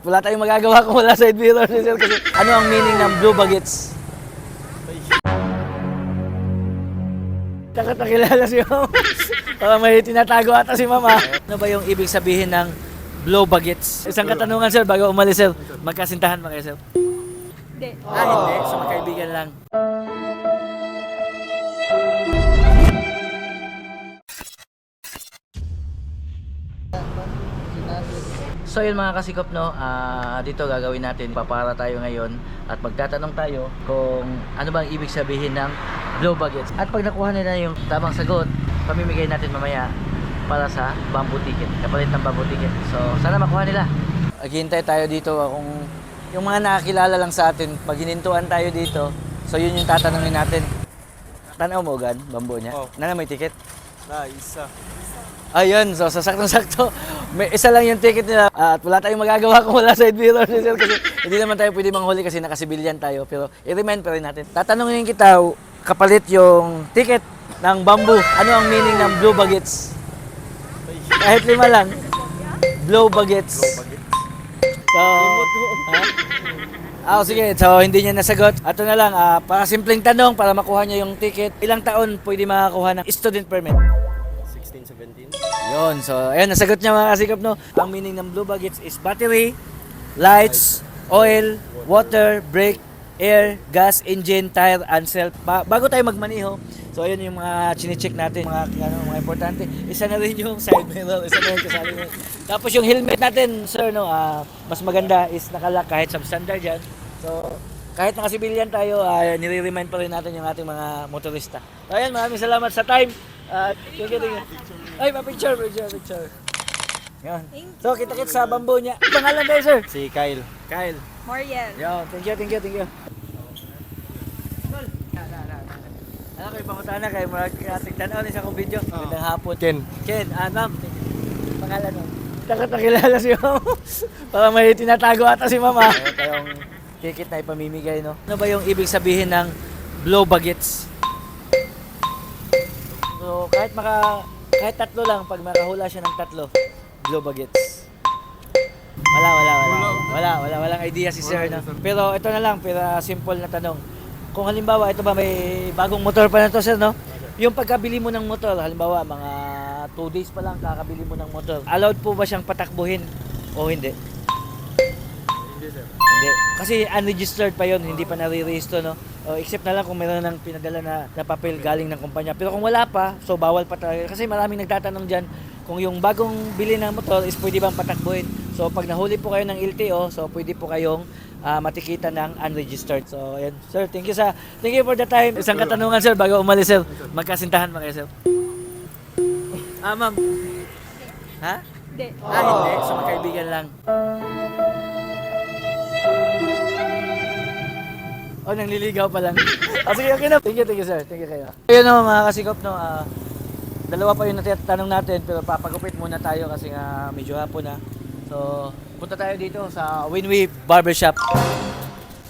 Wala tayong magagawa kung wala side mirror si sir kasi ano ang meaning ng blue bagets? Takot na kilala si mama. Para may tinatago ata si mama. Ano ba yung ibig sabihin ng blow bagets? Isang katanungan sir bago umalis sir. Magkasintahan ba kayo sir? Hindi. Ah, hindi. So magkaibigan lang. So yun mga kasikop no, ah, dito gagawin natin, papara tayo ngayon at magtatanong tayo kung ano bang ibig sabihin ng blow bagets. At pag nakuha nila yung tamang sagot, pamimigay natin mamaya para sa bamboo ticket, kapalit ng bamboo ticket. So sana makuha nila. Naghihintay tayo dito ah, kung yung mga nakakilala lang sa atin, pag hinintuan tayo dito, so yun yung tatanungin natin. Tanaw mo gan, bamboo niya. Oh. Nana may ticket? Na, isa. Ayun, so sa saktong-sakto, may isa lang yung ticket nila at wala tayong magagawa kung wala side mirror si sir kasi hindi naman tayo pwede manghuli kasi nakasibilyan tayo pero i-remind pa rin natin. Tatanungin kita kapalit yung ticket ng bamboo. Ano ang meaning ng blue bagets? Kahit lima lang. Blow bagets. So, ha? Ah, sige. So, hindi niya nasagot. Ato na lang, ah, para simpleng tanong, para makuha niya yung ticket. Ilang taon pwede makakuha ng student permit? 16, 17. Yun, so ayun, nasagot niya mga kasikap, no? Ang meaning ng blue bagets is battery, lights, oil, water, brake, air, gas, engine, tire, and self. Ba- bago tayo magmaniho, so ayun yung mga chinecheck natin, mga, ano, mga importante. Isa na rin yung side mirror, isa na yung kasali mo. Tapos yung helmet natin, sir, no, ah, mas maganda is nakalock kahit substandard yan. So, kahit nakasibilyan tayo, uh, nire-remind pa rin natin yung ating mga motorista. So, ayan, maraming salamat sa time. At, thank you, thank you. Ay, pa-picture, picture, picture. Yan. So, kita-kit sa bamboo niya. Ang Pangalan tayo, sir? Si Kyle. Kyle. Moriel. Yo, thank you, thank you, thank you. Ano kayo pamunta na kayo mga tigtanaw ni sa akong video. Magandang hapon. Ken. Ken, ah, ma'am. Pangalan mo. Takot na kilala si mama. Para may tinatago ata si mama. Ito yung ticket na ipamimigay, no? Ano ba yung ibig sabihin ng blow bagets? So, kahit maka kahit tatlo lang, pag makahula siya ng tatlo, blow bagets. Wala, wala, wala. Wala, wala, walang idea si sir, no? Pero ito na lang, pero simple na tanong. Kung halimbawa, ito ba may bagong motor pa na to, sir, no? Yung pagkabili mo ng motor, halimbawa, mga 2 days pa lang kakabili mo ng motor, allowed po ba siyang patakbuhin o hindi? Hindi, sir. Hindi. Kasi unregistered pa yon hindi pa nare-register, no? O, except na lang kung meron ng pinadala na, na papel galing ng kumpanya. Pero kung wala pa, so bawal pa talaga. Kasi maraming nagtatanong dyan kung yung bagong bili ng motor is pwede bang patakbuhin. So pag nahuli po kayo ng LTO, so pwede po kayong ah, matikita ng unregistered. So ayan. Sir, thank you sa thank you for the time. Isang katanungan sir bago umalis sir. Magkasintahan ba kayo sir? Ah, ma'am. Ha? Hindi. Ah, hindi. So magkaibigan lang. Oh, nangliligaw pa lang. ah, sige, okay na. Thank you, thank you, sir. Thank you kayo. Ayun no, mga kasikop, no. ah, dalawa pa yung natatanong natin, pero papagupit muna tayo kasi nga medyo hapon na. So, punta tayo dito sa Winwi Barbershop.